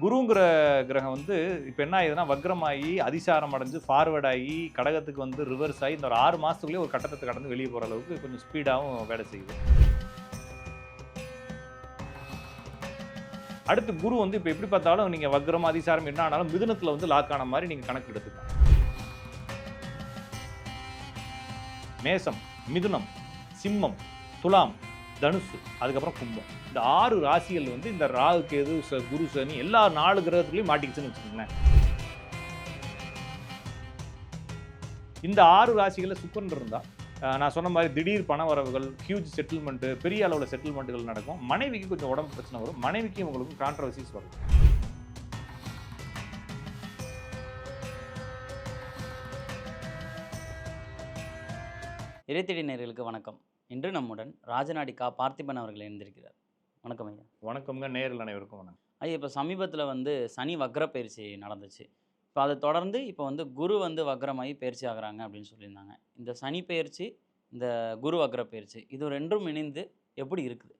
குருங்கிற கிரகம் வந்து இப்போ என்ன ஆகுதுன்னா வக்ரமாகி அதிசாரம் அடைஞ்சு ஃபார்வர்ட் ஆகி கடகத்துக்கு வந்து ரிவர்ஸ் ஆகி இந்த ஒரு ஆறு மாதத்துக்குள்ளேயே ஒரு கட்டத்தை கடந்து வெளியே போகிற அளவுக்கு கொஞ்சம் ஸ்பீடாகவும் வேலை செய்யுது. அடுத்து குரு வந்து இப்போ எப்படி பார்த்தாலும் நீங்கள் வக்ரம் அதிசாரம் என்ன ஆனாலும் மிதுனத்தில் வந்து லாக் ஆன மாதிரி நீங்கள் கணக்கு எடுத்துக்கலாம். மேசம் மிதுனம் சிம்மம் துலாம் தனுசு அதுக்கப்புறம் கும்பம். இந்த ஆறு ராசிகள் வந்து இந்த ராகு கேது ச- குரு சனி எல்லா நாலு கிரகத்துலையும் மாட்டிக்கிச்சுன்னு வச்சுக்கோங்களேன். இந்த ஆறு ராசிகளில் சுக்கரன் இருந்தால் நான் சொன்ன மாதிரி திடீர் பண வரவுகள் ஹியூஜ் செட்டில்மெண்ட்டு பெரிய அளவில் செட்டில்மெண்ட்டுகள் நடக்கும். மனைவிக்கு கொஞ்சம் உடம்பு பிரச்சனை வரும். மனைவிக்கு உங்களுக்கு கான்ட்ரவர்சிஸ் வரும். இறைத்தடி நேர்களுக்கு வணக்கம். இன்று நம்முடன் ராஜநாடி கா பார்த்திபன் அவர்கள் இணைந்திருக்கிறார். வணக்கம் ஐயா. வணக்கம்ங்க. நேரில் அனைவருக்கும் வணக்கம். ஐயா இப்போ சமீபத்தில் வந்து சனி வக்ர பயிற்சி நடந்துச்சு. இப்போ அதை தொடர்ந்து இப்போ வந்து குரு வந்து வக்ரமாகி பயிற்சி ஆகுறாங்க அப்படின்னு சொல்லியிருந்தாங்க. இந்த சனி பயிற்சி இந்த குரு வக்ர பயிற்சி இது ரெண்டும் இணைந்து எப்படி இருக்குது?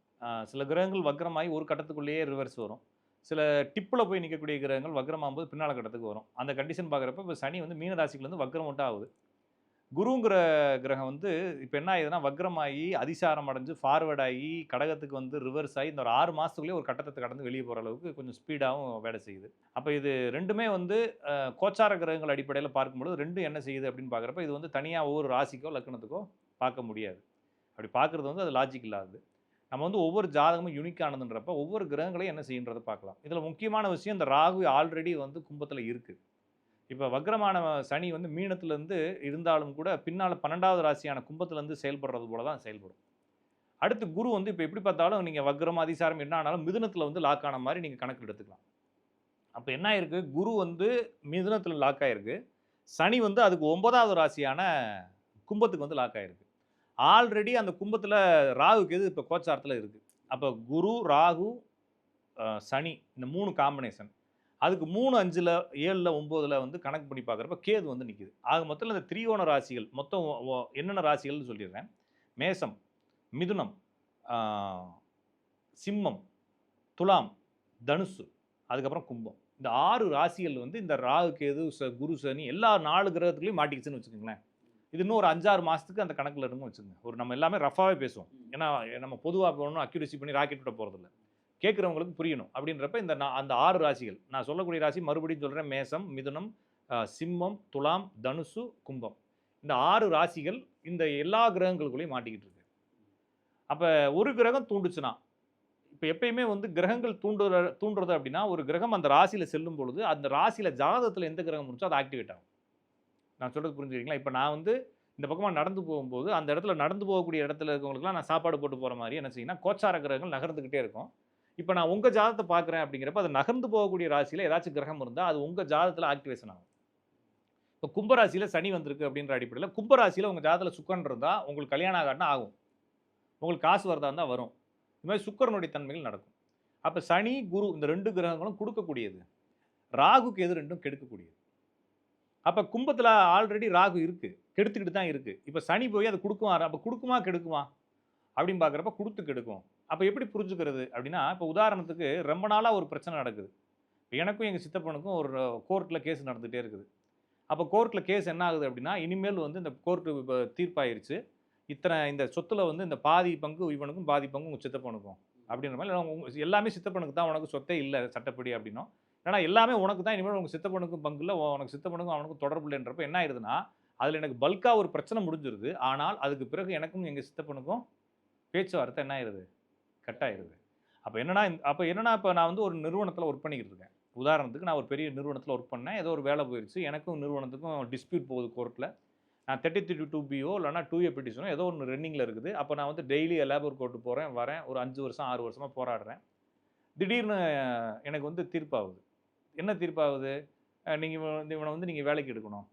சில கிரகங்கள் வக்ரமாகி ஒரு கட்டத்துக்குள்ளேயே ரிவர்ஸ் வரும். சில டிப்பில் போய் நிற்கக்கூடிய கிரகங்கள் வக்ரமாகும்போது பின்னால் கட்டத்துக்கு வரும். அந்த கண்டிஷன் பார்க்குறப்ப இப்போ சனி வந்து மீன ராசிக்குலேருந்து வக்ரம் மட்டும் ஆகுது. குருங்கிற கிரகம் வந்து இப்போ என்ன ஆகுதுன்னா வக்ரமாகி அதிசாரம் அடைஞ்சு ஃபார்வர்ட் ஆகி கடகத்துக்கு வந்து ரிவர்ஸ் ஆகி இந்த ஒரு ஆறு மாதத்துக்குள்ளேயே ஒரு கட்டத்தை கடந்து வெளியே போகிற அளவுக்கு கொஞ்சம் ஸ்பீடாகவும் வேலை செய்யுது. அப்போ இது ரெண்டுமே வந்து கோச்சார கிரகங்கள் அடிப்படையில் பார்க்கும்பொழுது ரெண்டும் என்ன செய்யுது அப்படின்னு பார்க்குறப்ப இது வந்து தனியாக ஒவ்வொரு ராசிக்கோ லக்கணத்துக்கோ பார்க்க முடியாது. அப்படி பார்க்குறது வந்து அது லாஜிக் இல்லாதது. நம்ம வந்து ஒவ்வொரு ஜாதகமும் யூனிக்கானதுன்றப்ப ஒவ்வொரு கிரகங்களையும் என்ன செய்யுன்றதை பார்க்கலாம். இதில் முக்கியமான விஷயம் இந்த ராகு ஆல்ரெடி வந்து கும்பத்தில் இருக்குது இப்போ வக்ரமான சனி வந்து மீனத்துலேருந்து இருந்தாலும் கூட பின்னால் பன்னெண்டாவது ராசியான கும்பத்துலேருந்து செயல்படுறது போல தான் செயல்படும். அடுத்து குரு வந்து இப்போ எப்படி பார்த்தாலும் நீங்கள் வக்ரம் அதிசாரம் என்ன ஆனாலும் மிதுனத்தில் வந்து லாக் ஆன மாதிரி நீங்கள் கணக்கில் எடுத்துக்கலாம். அப்போ என்ன ஆயிருக்கு? குரு வந்து மிதுனத்தில் லாக் ஆகிருக்கு சனி வந்து அதுக்கு ஒன்பதாவது ராசியான கும்பத்துக்கு வந்து லாக் ஆகிருக்கு ஆல்ரெடி அந்த கும்பத்தில் ராகுக்கு எது இப்போ கோச்சாரத்தில் இருக்குது அப்போ குரு ராகு சனி இந்த மூணு காம்பினேஷன் அதுக்கு மூணு அஞ்சில் ஏழில் ஒம்போதில் வந்து கணக்கு பண்ணி பார்க்குறப்ப கேது வந்து நிற்கிது ஆக மொத்தத்தில் இந்த திரியோண ராசிகள் மொத்தம் என்னென்ன ராசிகள்னு சொல்லிடுறேன். மேசம் மிதுனம் சிம்மம் துலாம் தனுசு அதுக்கப்புறம் கும்பம். இந்த ஆறு ராசிகள் வந்து இந்த ராகு கேது ச குரு சனி எல்லா நாலு கிரகத்துலையும் மாட்டிக்கிச்சுன்னு வச்சுக்கோங்களேன். இது இன்னும் ஒரு அஞ்சாறு மாதத்துக்கு அந்த கணக்கில் இருக்கும் வச்சுக்கோங்க. ஒரு நம்ம எல்லாமே ரஃபாகவே பேசுவோம். ஏன்னா நம்ம பொதுவாக போகணும் அக்யூரேசி பண்ணி ராக்கெட் விட போகிறதில்ல கேட்குறவங்களுக்கு புரியணும். அப்படின்றப்ப இந்த நான் அந்த ஆறு ராசிகள். நான் சொல்லக்கூடிய ராசி மறுபடியும் சொல்கிறேன் மேசம் மிதுனம் சிம்மம் துலாம் தனுசு கும்பம். இந்த ஆறு ராசிகள் இந்த எல்லா கிரகங்களுக்குள்ளேயும் மாட்டிக்கிட்டு இருக்கு. அப்போ ஒரு கிரகம் தூண்டுச்சுன்னா இப்போ எப்பயுமே வந்து கிரகங்கள் தூண்டுற தூண்டுறது அப்படின்னா ஒரு கிரகம் அந்த ராசியில் செல்லும் பொழுது அந்த ராசியில் ஜாதகத்தில் எந்த கிரகம் முடிச்சோ அது ஆக்டிவேட் ஆகும். நான் சொல்கிறது புரிஞ்சுக்கிறீங்களா? இப்போ நான் வந்து இந்த பக்கமாக நடந்து போகும்போது அந்த இடத்துல நடந்து போகக்கூடிய இடத்துல இருக்கவங்களுக்குலாம் நான் சாப்பாடு போட்டு போகிற மாதிரி என்ன செய்யணும் கோச்சார கிரகங்கள் நகர்ந்துக்கிட்டே இருக்கும். இப்போ நான் உங்கள் ஜாதத்தை பார்க்குறேன் அப்படிங்கிறப்ப அது நகர்ந்து போகக்கூடிய ராசியில் ஏதாச்சும் கிரகம் இருந்தால் அது உங்கள் ஜாதத்தில் ஆக்டிவேஷன் ஆகும். இப்போ கும்பராசியில் சனி வந்திருக்கு அப்படின்ற அடிப்படையில் கும்பராசியில் உங்கள் ஜாதத்தில் சுக்கரன் இருந்தால் உங்களுக்கு கல்யாணம் ஆகாட்டினா ஆகும். உங்களுக்கு காசு வரதா இருந்தால் வரும். இது மாதிரி சுக்கரனுடைய தன்மைகள் நடக்கும். அப்போ சனி குரு இந்த ரெண்டு கிரகங்களும் கொடுக்கக்கூடியது. ராகுக்கு எது ரெண்டும் கெடுக்கக்கூடியது. அப்போ கும்பத்தில் ஆல்ரெடி ராகு இருக்குது கெடுத்துக்கிட்டு தான் இருக்குது இப்போ சனி போய் அதை கொடுக்குமா? அப்போ கொடுக்குமா கெடுக்குமா? அப்படின்னு பார்க்குறப்ப கொடுத்து கெடுக்கும். அப்போ எப்படி புரிஞ்சுக்கிறது அப்படின்னா இப்போ உதாரணத்துக்கு ரொம்ப நாளாக ஒரு பிரச்சனை நடக்குது. இப்போ எனக்கும் எங்கள் சித்தப்பனுக்கும் ஒரு கோர்ட்டில் கேஸ் நடந்துகிட்டே இருக்குது. அப்போ கோர்ட்டில் கேஸ் என்ன ஆகுது அப்படின்னா இனிமேல் வந்து இந்த கோர்ட்டு இப்போ தீர்ப்பாயிருச்சு. இத்தனை இந்த சொத்தில் வந்து இந்த பாதி பங்கு இவனுக்கும் பாதி பங்கு உங்கள் சித்தப்பனுக்கும் அப்படின்ற மாதிரி. உங்கள் எல்லாமே சித்தப்பனுக்கு தான் உனக்கு சொத்தே இல்லை சட்டப்படி அப்படின்னும். ஏன்னா எல்லாமே உனக்கு தான். இனிமேல் உங்கள் சித்தப்பனுக்கும் பங்கு இல்லை உனக்கு சித்தப்பனுக்கும் அவனுக்கும் தொடர்பு இல்லைன்றப்ப என்ன ஆயிருதுன்னா அதில் எனக்கு பல்காக ஒரு பிரச்சனை முடிஞ்சிருது. ஆனால் அதுக்கு பிறகு எனக்கும் எங்கள் சித்தப்பனுக்கும் பேச்சுவார்த்தை என்ன ஆயிடுது கட்டாயிருது. அப்போ என்னன்னா அப்போ என்னன்னா இப்போ நான் வந்து ஒரு நிறுவனத்தில் ஒர்க் பண்ணிக்கிட்டு இருக்கேன். உதாரணத்துக்கு நான் ஒரு பெரிய நிறுவனத்தில் ஒர்க் பண்ணேன். ஏதோ ஒரு வேலை போயிடுச்சு எனக்கும் நிறுவனத்துக்கும் டிஸ்பியூட் போகுது கோர்ட்டில் நான் தேர்ட்டி த்ரீ டூ பிஓ இல்லைனா டூ ஏ பெட்டிஷனோ ஏதோ ஒன்று ரன்னிங்கில் இருக்குது. அப்போ நான் வந்து டெய்லி லேபர் கோர்ட்டு போகிறேன் வரேன். ஒரு அஞ்சு வருஷம் ஆறு வருஷமாக போராடுறேன். திடீர்னு எனக்கு வந்து தீர்ப்பாகுது. என்ன தீர்ப்பாகுது? நீங்கள் இவனை வந்து நீங்கள் வேலைக்கு எடுக்கணும்.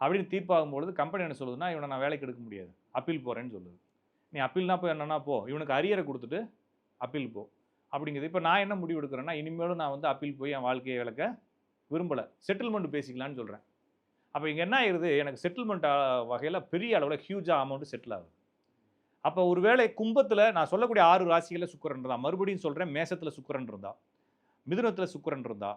அப்படின்னு தீர்ப்பாகும் பொழுது கம்பெனி என்ன சொல்லுதுன்னா இவனை நான் வேலைக்கு எடுக்க முடியாது. அப்பீல் போகிறேன்னு சொல்லுது. நீ அப்பீல்னா போய் என்னன்னா போ. இவனுக்கு அரியரை கொடுத்துட்டு அப்பீல் போ. அப்படிங்கிறது இப்போ நான் என்ன முடிவு எடுக்கிறேன்னா இனிமேலும் நான் வந்து அப்பீல் போய் என் வாழ்க்கையை விளக்க விரும்பலை. செட்டில்மெண்ட் பேசிக்கலான்னு சொல்கிறேன் அப்போ இங்கே என்ன ஆயிருது? எனக்கு செட்டில்மெண்ட் வகையில் பெரிய அளவில் ஹியூஜாக அமௌண்ட்டு செட்டில் ஆகுது. அப்போ ஒருவேளை கும்பத்தில் நான் சொல்லக்கூடிய ஆறு ராசிகளில் சுக்கரன் இருந்தால் மறுபடியும் சொல்கிறேன் மேசத்தில் சுக்கரன் இருந்தால் மிதுனத்தில் சுக்கரன் இருந்தா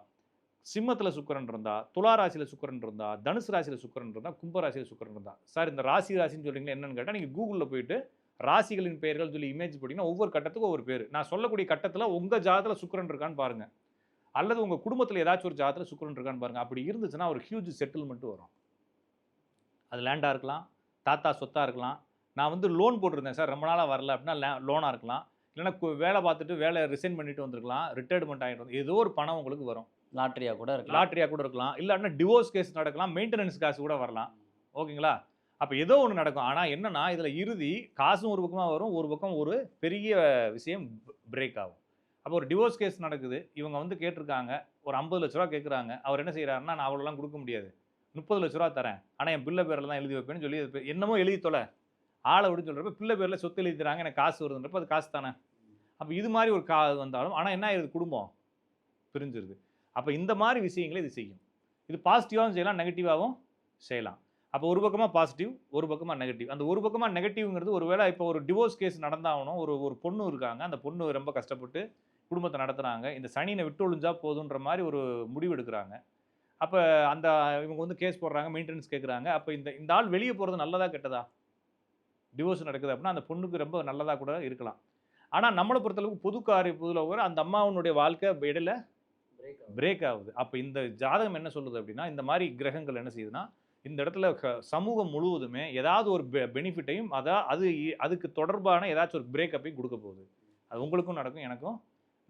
சிம்மத்தில் சுக்கரன் இருந்தா துலா ராசியில் சுக்கரன் இருந்தா தனுசு ராசியில் சுக்கிரன் இருந்தா கும்ப ராசியில் சுக்கரன் இருந்தா. சார் இந்த ராசி ராசின்னு சொல்கிறீங்களா என்னன்னு கேட்டால் நீங்கள் கூகுளில் போயிட்டு ராசிகளின் பெயர்கள் சொல்லி இமேஜ் போட்டிங்கன்னா ஒவ்வொரு கட்டத்துக்கும் ஒவ்வொரு பேர். நான் சொல்லக்கூடிய கட்டத்தில் உங்கள் ஜாதத்தில் சுக்கிரன் இருக்கான்னு பாருங்க. அல்லது உங்கள் குடும்பத்தில் ஏதாச்சும் ஒரு ஜாதத்தில் சுக்கிரன் இருக்கான்னு பாருங்க. அப்படி இருந்துச்சுன்னா ஒரு ஹியூஜ் செட்டில்மெண்ட் வரும். அது லேண்டாக இருக்கலாம் தாத்தா சொத்தாக இருக்கலாம். நான் வந்து லோன் போட்டிருந்தேன் சார். ரொம்ப நாளாக வரல அப்படின்னா லோனாக இருக்கலாம். இல்லைன்னா வேலை பார்த்துட்டு வேலை ரிசைன் பண்ணிட்டு வந்திருக்கலாம். ரிட்டையர்மெண்ட் ஆகிட்டு ஏதோ ஒரு பணம் உங்களுக்கு வரும். லாட்ரியா கூட இருக்கலாம். லாட்ரியாக கூட இருக்கலாம். இல்லைன்னா டிவோர்ஸ் கேஸ் நடக்கலாம். மெயின்டெனன்ஸ் காசு கூட வரலாம். ஓகேங்களா? அப்போ ஏதோ ஒன்று நடக்கும். ஆனால் என்னன்னா இதில் இறுதி காசும் ஒரு பக்கமாக வரும் ஒரு பக்கம் ஒரு பெரிய விஷயம் பிரேக் ஆகும். அப்போ ஒரு டிவோர்ஸ் கேஸ் நடக்குது. இவங்க வந்து கேட்டிருக்காங்க. ஒரு ஐம்பது லட்ச ரூபா கேட்குறாங்க. அவர் என்ன செய்கிறாருன்னா நான் அவ்வளோலாம் கொடுக்க முடியாது. முப்பது லட்ச ரூபா தரேன். ஆனால் என் பிள்ளை பேரில் தான் எழுதி வைப்பேன்னு சொல்லி என்னமோ எழுதி தொலை. ஆளை அப்படின்னு சொல்கிறப்ப பிள்ளை பேரில் சொத்து எழுதி தராங்க எனக்கு காசு வருதுன்றப்ப அது காசு தானே? அப்போ இது மாதிரி ஒரு கா வந்தாலும் ஆனால் என்ன ஆயிருது? குடும்பம் பிரிஞ்சிருது. அப்போ இந்த மாதிரி விஷயங்களை இது செய்யும். இது பாசிட்டிவாகவும் செய்யலாம் நெகட்டிவாகவும் செய்யலாம். அப்போ ஒரு பக்கமாக பாசிட்டிவ் ஒரு பக்கமாக நெகட்டிவ் அந்த ஒரு பக்கமாக நெகட்டிவ்ங்கிறது ஒருவேளை இப்போ ஒரு டிவோர்ஸ் கேஸ் நடந்தாகணும் ஒரு ஒரு பொண்ணு இருக்காங்க அந்த பொண்ணு ரொம்ப கஷ்டப்பட்டு குடும்பத்தை நடத்துகிறாங்க இந்த சனியை விட்டு ஒழிஞ்சா போதுன்ற மாதிரி ஒரு முடிவு எடுக்கிறாங்க. அப்போ அந்த இவங்க வந்து கேஸ் போடுறாங்க மெயின்டெனன்ஸ் கேட்குறாங்க அப்போ இந்த இந்த ஆள் வெளியே போகிறது நல்லதா கெட்டதா? டிவோர்ஸ் நடக்குது அப்படின்னா அந்த பொண்ணுக்கு ரொம்ப நல்லதாக கூட இருக்கலாம். ஆனால் நம்மளை பொறுத்தளவுக்கு பொது காரிய புதுல அந்த அம்மாவனுடைய வாழ்க்கை இடையில பிரேக் ஆகுது. அப்போ இந்த ஜாதகம் என்ன சொல்லுது அப்படின்னா இந்த மாதிரி கிரகங்கள் என்ன செய்யுதுன்னா இந்த இடத்துல சமூகம் முழுவதுமே ஏதாவது ஒரு பெனிஃபிட்டையும் அதா அது அதுக்கு தொடர்பான ஏதாச்சும் ஒரு பிரேக்கப்பையும் கொடுக்க போகுது. அது உங்களுக்கும் நடக்கும் எனக்கும்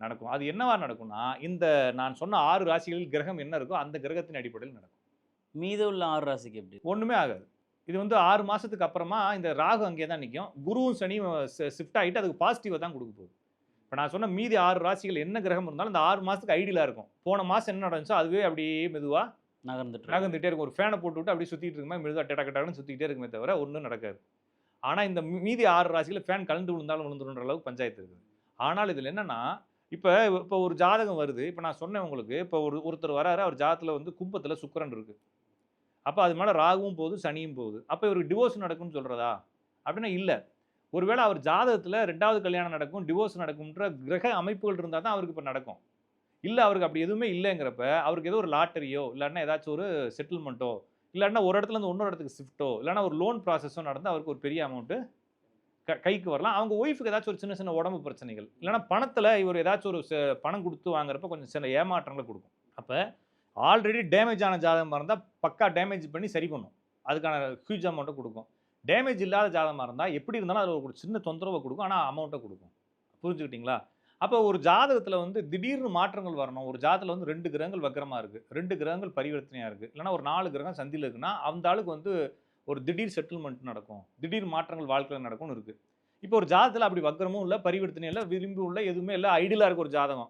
நடக்கும். அது என்னவா நடக்கும்னா இந்த நான் சொன்ன ஆறு ராசிகளில் கிரகம் என்ன இருக்கோ அந்த கிரகத்தின் அடிப்படையில் நடக்கும். மீது உள்ள ஆறு ராசிக்கு எப்படி ஒன்றுமே ஆகாது. இது வந்து ஆறு மாதத்துக்கு அப்புறமா இந்த ராகு அங்கே தான் நிற்கும் குருவும் சனியும் ஷிஃப்ட் ஆகிட்டு அதுக்கு பாசிட்டிவாக தான் கொடுக்க போகுது. இப்போ நான் சொன்ன மீதி ஆறு ராசிகள் என்ன கிரகம் இருந்தாலும் இந்த ஆறு மாதத்துக்கு ஐடியலாக இருக்கும். போன மாதம் என்ன நடந்துச்சோ அதுவே அப்படியே மெதுவாக நகர்ந்துட்டு இருக்கு. நகர்ந்துட்டே இருக்கும். ஒரு ஃபேனை போட்டு விட்டு அப்படியே சுற்றிட்டு இருக்குமா மெதுவாக டெட டக்குன்னு சுற்றிக்கிட்டே இருக்குமே தவிர ஒன்றும் நடக்காது. ஆனால் இந்த மீதி ஆறு ராசியில் ஃபேன் கலந்து விழுந்தாலும் விழுந்துருன்ற அளவுக்கு பஞ்சாயத்து இருக்குது. ஆனால் இதில் என்னென்னா இப்போ இப்போ ஒரு ஜாதகம் வருது. இப்போ நான் சொன்னேன் உங்களுக்கு இப்போ ஒரு ஒருத்தர் வராரு அவர் ஜாதத்தில் வந்து கும்பத்தில் சுக்கரன் இருக்குது அப்போ அது மேலே ராகுவும் போகுது சனியும் போகுது. அப்போ இவருக்கு டிவோர்ஸ் நடக்கும்னு சொல்கிறதா அப்படின்னா இல்லை. ஒருவேளை அவர் ஜாதகத்தில் ரெண்டாவது கல்யாணம் நடக்கும் டிவோர்ஸ் நடக்கும்ன்ற கிரக அமைப்புகள் இருந்தால் தான் அவருக்கு இப்போ நடக்கும். இல்லை அவருக்கு அப்படி எதுவுமே இல்லைங்கிறப்ப அவருக்கு ஏதோ ஒரு லாட்டரியோ இல்லைன்னா ஏதாச்சும் ஒரு செட்டில்மெண்ட்டோ இல்லைன்னா ஒரு இடத்துல இருந்து இன்னொரு இடத்துக்கு ஷிஃப்ட்டோ இல்லைன்னா ஒரு லோன் ப்ராசஸோ நடந்து அவருக்கு ஒரு பெரிய அமௌண்ட்டு க கைக்கு வரலாம். அவங்க ஒய்ஃபுக்கு ஏதாச்சும் ஒரு சின்ன சின்ன உடம்பு பிரச்சனைகள் இல்லைன்னா பணத்தில் இவர் ஏதாச்சும் ஒரு பணம் கொடுத்து வாங்குறப்ப கொஞ்சம் சில ஏமாற்றங்களை கொடுக்கும். அப்போ ஆல்ரெடி டேமேஜ் ஆன ஜாதகமாக இருந்தால் பக்கா டேமேஜ் பண்ணி சரி பண்ணும். அதுக்கான ஹியூஜ் அமௌண்ட்டை கொடுக்கும். டேமேஜ் இல்லாத ஜாதகமாக இருந்தால் எப்படி இருந்தாலும் அதில் ஒரு சின்ன தொந்தரவை கொடுக்கும். ஆனால் அமௌண்ட்டை கொடுக்கும். புரிஞ்சுக்கிட்டிங்களா? அப்போ ஒரு ஜாதகத்தில் வந்து திடீர்னு மாற்றங்கள் வரணும். ஒரு ஜாதகத்தில் வந்து ரெண்டு கிரகங்கள் வக்கரமாக இருக்குது ரெண்டு கிரகங்கள் பரிவர்த்தனையாக இருக்குது இல்லைன்னா ஒரு நாலு கிரகம் சந்தியில் இருக்குன்னா அந்த ஆளுக்கு வந்து ஒரு திடீர் செட்டில்மெண்ட் நடக்கும். திடீர் மாற்றங்கள் வாழ்க்கையில் நடக்கும்னு இருக்குது இப்போ ஒரு ஜாதகத்தில் அப்படி வக்கரமும் இல்லை பரிவர்த்தனையும் இல்லை விரும்பி உள்ள எதுவுமே இல்லை ஐடியலாக இருக்குது ஒரு ஜாதகம்.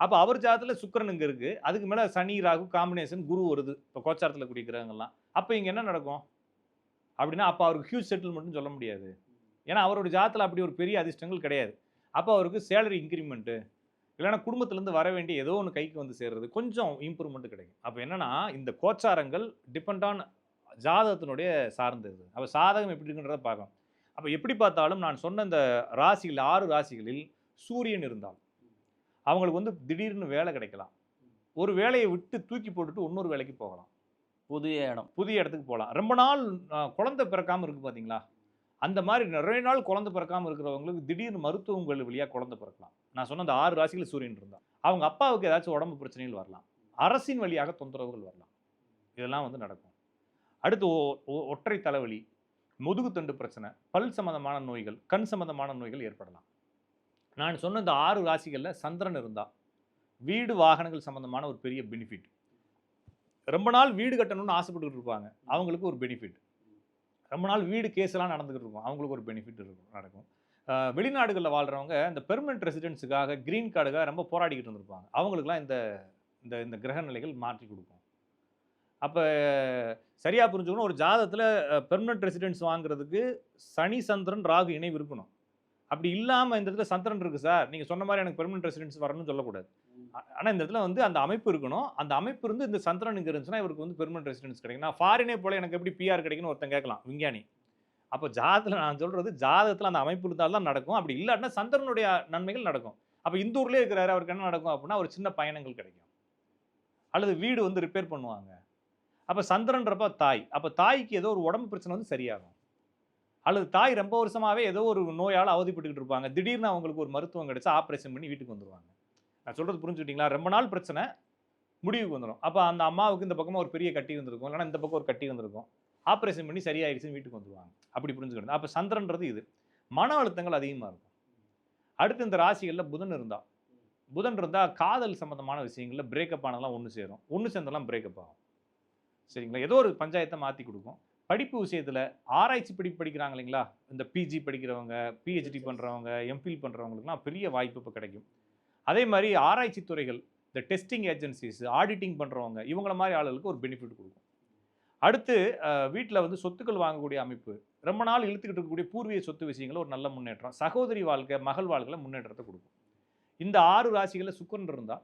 அப்போ அவர் ஜாதத்தில் சுக்கரன் இங்கே இருக்குது அதுக்கு மேலே சனி ராகு காம்பினேஷன் குரு வருது. இப்போ கோச்சாரத்தில் கூடிய கிரகங்கள்லாம். அப்போ இங்கே என்ன நடக்கும்? அப்படின்னா அப்போ அவருக்கு ஹியூஜ் செட்டில்மெண்ட்னு சொல்ல முடியாது. ஏன்னா அவரோட ஜாதத்தில் அப்படி ஒரு பெரிய அதிர்ஷ்டங்கள் கிடையாது. அப்போ அவருக்கு சேலரி இன்க்ரிமெண்ட்டு இல்லைன்னா குடும்பத்திலேருந்து வர வேண்டிய ஏதோ ஒன்று கைக்கு வந்து சேர்றது கொஞ்சம் இம்ப்ரூவ்மெண்ட் கிடைக்கும். அப்போ என்னன்னா இந்த கோச்சாரங்கள் டிபெண்ட் ஆன் ஜாதகத்தினுடைய சார்ந்தது அப்போ சாதகம் எப்படி இருக்குன்றத பார்க்கணும் அப்போ எப்படி பார்த்தாலும் நான் சொன்ன இந்த ராசிகள் ஆறு ராசிகளில் சூரியன் இருந்தால் அவங்களுக்கு வந்து திடீர்னு வேலை கிடைக்கலாம். ஒரு வேலையை விட்டு தூக்கி போட்டுட்டு இன்னொரு வேலைக்கு போகலாம். புதிய இடம். புதிய இடத்துக்கு போகலாம். ரொம்ப நாள் குழந்தை பிறக்காம இருக்கு பார்த்தீங்களா அந்த மாதிரி நிறைய நாள் குழந்தை பிறக்காமல் இருக்கிறவங்களுக்கு திடீர்னு மருத்துவங்கள் வழியாக குழந்தை பிறக்கலாம். நான் சொன்ன அந்த ஆறு ராசியில் சூரியன் இருந்தான். அவங்க அப்பாவுக்கு ஏதாச்சும் உடம்பு பிரச்சனைகள் வரலாம். அரசின் வழியாக தொந்தரவுகள் வரலாம். இதெல்லாம் வந்து நடக்கும். அடுத்து ஒ- ஒ- ஒற்றை தலைவலி முதுகுத்தண்டு பிரச்சனை பல் சம்மந்தமான நோய்கள் கண் சம்மந்தமான நோய்கள் ஏற்படலாம். நான் சொன்ன இந்த ஆறு ராசிகளில் சந்திரன் இருந்தால் வீடு வாகனங்கள் சம்மந்தமான ஒரு பெரிய பெனிஃபிட் ரொம்ப நாள் வீடு கட்டணும்னு ஆசைப்பட்டுக்கிட்டு இருப்பாங்க. அவங்களுக்கு ஒரு பெனிஃபிட் ரொம்ப நாள் வீடு கேஸ் எல்லாம் நடந்துகிட்டு இருக்கும். அவங்களுக்கு ஒரு பெனிஃபிட் இருக்கும் நடக்கும். வெளிநாடுகளில் வாழ்றவங்க இந்த பெர்மனன்ட் ரெசிடென்ஸுக்காக க்ரீன் கார்டுக்காக ரொம்ப போராடிக்கிட்டு இருந்திருப்பாங்க. அவங்களுக்குலாம் இந்த இந்த இந்த கிரக நிலைகள் மாற்றி கொடுக்கும். அப்போ சரியாக புரிஞ்சுக்கணும் ஒரு ஜாதத்தில் பெர்மனன்ட் ரெசிடென்ஸ் வாங்குறதுக்கு சனி சந்திரன் ராகு இணைவு இருக்கணும். அப்படி இல்லாமல் இந்த இடத்துல சந்திரன் இருக்குது சார். நீங்கள் சொன்ன மாதிரி எனக்கு பெர்மனன்ட் ரெசிடென்ஸ் வரணும்னு சொல்லக்கூடாது. ஆனால் இந்த இடத்துல வந்து அந்த அமைப்பு இருக்கணும். அந்த அமைப்பு இருந்து இந்த சந்திரன் இங்கே இருந்துச்சுன்னா இவருக்கு வந்து பெர்மனன்ட் ரெசிடென்ஸ் கிடைக்கும். நான் ஃபாரினே போல எனக்கு எப்படி பிஆர் கிடைக்குன்னு ஒருத்தன் கேட்கலாம். விஞ்ஞானி. அப்போ ஜாதத்தில் நான் சொல்கிறது ஜாதகத்தில் அந்த அமைப்பு இருந்தால் தான் நடக்கும். அப்படி இல்லாட்டினா சந்திரனுடைய நன்மைகள் நடக்கும். அப்போ இந்த ஊர்லேயே இருக்கிறாரு அவருக்கு என்ன நடக்கும் அப்படின்னா ஒரு சின்ன பயணங்கள் கிடைக்கும். அல்லது வீடு வந்து ரிப்பேர் பண்ணுவாங்க. அப்போ சந்திரன்றப்ப தாய். அப்போ தாய்க்கு ஏதோ ஒரு உடம்பு பிரச்சனை வந்து சரியாகும். அல்லது தாய் ரொம்ப வருஷமாகவே ஏதோ ஒரு நோயால் அவதிப்பட்டுக்கிட்டு இருப்பாங்க. திடீர்னு அவங்களுக்கு ஒரு மருத்துவம் கிடைச்சா ஆப்ரேஷன் பண்ணி வீட்டுக்கு வந்துடுவாங்க நான் சொல்றது புரிஞ்சுக்கிட்டீங்களா? ரொம்ப நாள் பிரச்சனை முடிவுக்கு வந்துடும் அப்போ அந்த அம்மாவுக்கு இந்த பக்கமாக ஒரு பெரிய கட்டி இருந்திருக்கும் இல்லைன்னா இந்த பக்கம் ஒரு கட்டி இருந்திருக்கும் ஆப்ரேஷன் பண்ணி சரியாயிடுச்சுன்னு வீட்டுக்கு வந்துருவாங்க. அப்படி புரிஞ்சுக்கணும். அப்போ சந்திரன்றது இது. மன அழுத்தங்கள் அதிகமாக இருக்கும். அடுத்து இந்த ராசிகளில் புதன் இருந்தா. புதன் இருந்தால் காதல் சம்பந்தமான விஷயங்களில் பிரேக்கப் ஆனதெல்லாம் ஒன்று சேரும். ஒன்று சேர்ந்தெல்லாம் பிரேக்கப் ஆகும். சரிங்களா? ஏதோ ஒரு பஞ்சாயத்தை மாற்றி கொடுக்கும். படிப்பு விஷயத்தில் ஆராய்ச்சி படிப்பு படிக்கிறாங்க இல்லைங்களா? இந்த பிஜி படிக்கிறவங்க பிஹெச்டி பண்ணுறவங்க எம்ஃபில் பண்ணுறவங்களுக்குலாம் பெரிய வாய்ப்பு இப்போ கிடைக்கும். அதே மாதிரி ஆராய்ச்சி துறைகள் இந்த டெஸ்டிங் ஏஜென்சிஸ் ஆடிட்டிங் பண்ணுறவங்க இவங்கள மாதிரி ஆளுகளுக்கு ஒரு பெனிஃபிட் கொடுக்கும். அடுத்து வீட்டில் வந்து சொத்துக்கள் வாங்கக்கூடிய அமைப்பு. ரொம்ப நாள் இழுத்துக்கிட்டு இருக்கக்கூடிய பூர்வீக சொத்து விஷயங்கள் ஒரு நல்ல முன்னேற்றம். சகோதரி வாழ்க்கை மகள் வாழ்க்கையில் முன்னேற்றத்தை கொடுக்கும். இந்த ஆறு ராசிகளில் சுக்கரன் இருந்தால்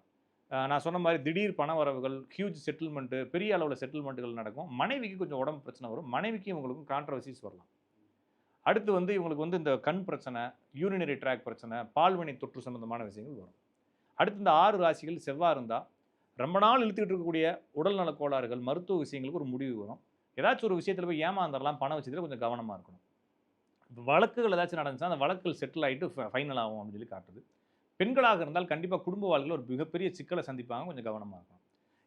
நான் சொன்ன மாதிரி திடீர் பண வரவுகள் ஹியூஜ் செட்டில்மெண்ட்டு பெரிய அளவில் செட்டில்மெண்ட்டுகள் நடக்கும். மனைவிக்கு கொஞ்சம் உடம்பு பிரச்சனை வரும். மனைவிக்கும் இவங்களுக்கும் கான்ட்ரவர்சிஸ் வரலாம். அடுத்து வந்து இவங்களுக்கு வந்து இந்த கண் பிரச்சனை யூரினரி ட்ராக் பிரச்சனை பால்வினை தொற்று சம்பந்தமான விஷயங்கள் வரும். அடுத்து இந்த ஆறு ராசிகள் செவ்வாய் இருந்தால் ரொம்ப நாள் இழுத்துக்கிட்டு இருக்கக்கூடிய உடல்நல கோளாறுகள் மருத்துவ விஷயங்களுக்கு ஒரு முடிவு வரும். ஏதாச்சும் ஒரு விஷயத்தில் போய் ஏமாந்துடலாம் பண விஷயத்தில் கொஞ்சம் கவனமாக இருக்கணும். இப்போ வழக்குகள் ஏதாச்சும் நடந்துச்சுன்னா அந்த வழக்குகள் செட்டில் ஆகிட்டு ஃபைனல் ஆகும் அப்படின்னு சொல்லி காட்டுது. பெண்களாக இருந்தால் கண்டிப்பாக குடும்ப வாழ்க்கையில் ஒரு மிகப்பெரிய சிக்கலை சந்திப்பாங்க கொஞ்சம் கவனமாக இருக்கணும்.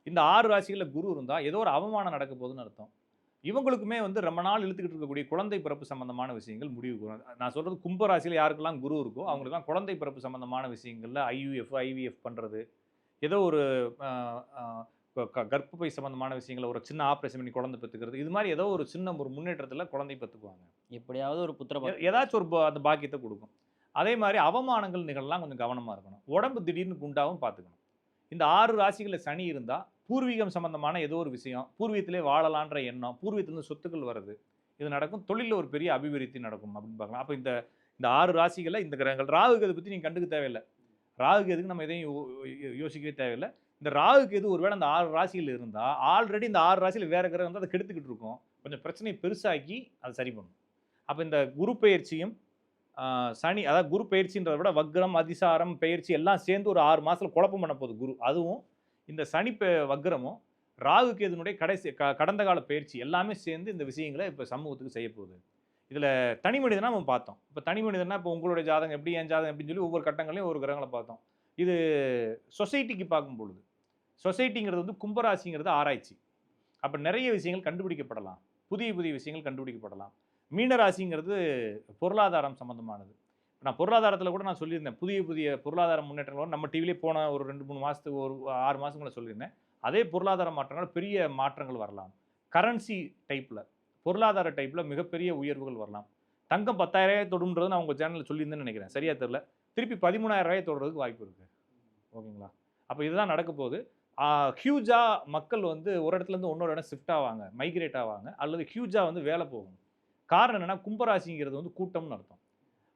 இந்த ஆறு ராசிகளில் குரு இருந்தால் ஏதோ ஒரு அவமானம் நடக்க போகுதுன்னு அர்த்தம். இவங்களுக்குமே வந்து ரொம்ப நாள் இழுத்துக்கிட்டு இருக்கக்கூடிய குழந்தை பிறப்பு சம்பந்தமான விஷயங்கள் முடிவுக்கு வரும் நான் சொல்கிறது கும்ப ராசியில் யாருக்கெல்லாம் குரு இருக்கோ அவங்களுக்குலாம் குழந்தை பிறப்பு சம்பந்தமான விஷயங்களில் ஐயூஎஃப் ஐவிஎஃப் பண்ணுறது ஏதோ ஒரு கர்ப்பப்பை சம்பந்தமான விஷயங்களை ஒரு சின்ன ஆப்ரேஷன் பண்ணி குழந்தை பெற்றுக்கிறது. இது மாதிரி ஏதோ ஒரு சின்ன ஒரு முன்னேற்றத்தில் குழந்தை பெற்றுக்குவாங்க. எப்படியாவது ஒரு புத்திர ஏதாச்சும் ஒரு அந்த பாக்கியத்தை கொடுக்கும். அதே மாதிரி அவமானங்கள் நிகழலாம் கொஞ்சம் கவனமாக இருக்கணும். உடம்பு திடீர்னு குண்டாவும் பார்த்துக்கணும் இந்த ஆறு ராசிகளில் சனி இருந்தால் பூர்வீகம் சம்பந்தமான ஏதோ ஒரு விஷயம் பூர்வீகத்திலே வாழலான்ற எண்ணம் பூர்வீகத்திலிருந்து சொத்துக்கள் வருது. இது நடக்கும். தொழிலில் ஒரு பெரிய அபிவிருத்தி நடக்கும் அப்படின்னு பார்க்கலாம். அப்போ இந்த இந்த ஆறு ராசிகளில் இந்த கிரகங்கள் ராகு கேது பற்றி நீங்கள் கண்டுக்க தேவையில்லை. ராகு கேதுக்கு நம்ம எதையும் யோசிக்கவே தேவையில்லை. இந்த ராகு கேது ஒருவேளை அந்த ஆறு ராசிகள் இருந்தால் ஆல்ரெடி இந்த ஆறு ராசியில் வேறு கிரகம் வந்து அதை கெடுத்துக்கிட்டு இருக்கும். கொஞ்சம் பிரச்சனையை பெருசாக்கி அதை சரி பண்ணும். அப்போ இந்த குரு பயிற்சியும் சனி அதாவது குரு பெயர்ச்சின்றதை விட வக்ரம் அதிசாரம் பயிற்சி எல்லாம் சேர்ந்து ஒரு ஆறு மாதத்தில் குழப்பம் பண்ண போகுது குரு. அதுவும் இந்த சனி வக்ரமும் ராகு கேதுனுடைய கடைசி க கடந்த கால பயிற்சி எல்லாமே சேர்ந்து இந்த விஷயங்களை இப்போ சமூகத்துக்கு செய்ய போகுது. இதில் தனி மனிதனாக நம்ம பார்த்தோம். இப்போ தனி மனிதனா இப்போ உங்களுடைய ஜாதகம் எப்படி என் ஜாதகம் எப்படின்னு சொல்லி ஒவ்வொரு கட்டங்களையும் ஒரு கிரகங்களை பார்த்தோம். இது சொசைட்டிக்கு பார்க்கும் பொழுது சொசைட்டிங்கிறது வந்து கும்பராசிங்கிறது ஆராய்ச்சி. அப்போ நிறைய விஷயங்கள் கண்டுபிடிக்கப்படலாம். புதிய புதிய விஷயங்கள் கண்டுபிடிக்கப்படலாம். மீனராசிங்கிறது பொருளாதாரம் சம்மந்தமானது நான் பொருளாதாரத்தில் கூட நான் சொல்லியிருந்தேன். புதிய புதிய பொருளாதார முன்னேற்றங்களோட நம்ம டிவிலே போன ஒரு ரெண்டு மூணு மாதத்துக்கு ஒரு ஆறு மாதங்களை சொல்லியிருந்தேன். அதே பொருளாதார மாற்றங்கள் பெரிய மாற்றங்கள் வரலாம். கரன்சி டைப்பில் பொருளாதார டைப்பில் மிகப்பெரிய உயர்வுகள் வரலாம். தங்கம் பத்தாயிரரூபாய் தொடுன்றது நான் உங்கள் சேனலில் சொல்லியிருந்தேன்னு நினைக்கிறேன். சரியா தெரில திருப்பி பதிமூணாயிரரூபாய் தொடுறதுக்கு வாய்ப்பு இருக்குது ஓகேங்களா? அப்போ இதுதான் நடக்க போகுது. ஹியூஜாக மக்கள் வந்து ஒரு இடத்துலேருந்து இன்னொரு இடம் ஷிஃப்ட் ஆவாங்க மைக்ரேட் ஆவாங்க அல்லது ஹியூஜாக வந்து வேலை போகும். காரணம் என்னென்னா கும்பராசிங்கிறது வந்து கூட்டம்னு அர்த்தம்.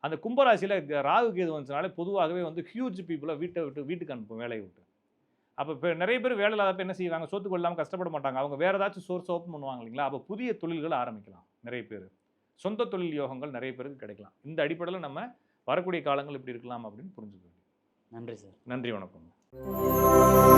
அந்த கும்பராசியில் ராகு கேது வந்துச்சுனாலே பொதுவாகவே வந்து ஹியூஜ் பீப்புளை வீட்டை விட்டு வீட்டுக்கு அனுப்பும் வேலையை விட்டு. அப்போ இப்போ நிறைய பேர் வேலை இல்லாதப்ப என்ன செய்வாங்க? சோத்துக்கு இல்லாமல் கஷ்டப்பட மாட்டாங்க. அவங்க வேறு ஏதாச்சும் சோர்ஸ் ஓப்பன் பண்ணுவாங்க இல்லைங்களா? அப்போ புதிய தொழில்கள் ஆரம்பிக்கலாம் நிறைய பேர். சொந்த தொழில் யோகங்கள் நிறைய பேருக்கு கிடைக்கலாம். இந்த அடிப்படையில் நம்ம வரக்கூடிய காலங்கள் இப்படி இருக்கலாம் அப்படின்னு புரிஞ்சுக்க நன்றி சார். நன்றி வணக்கம்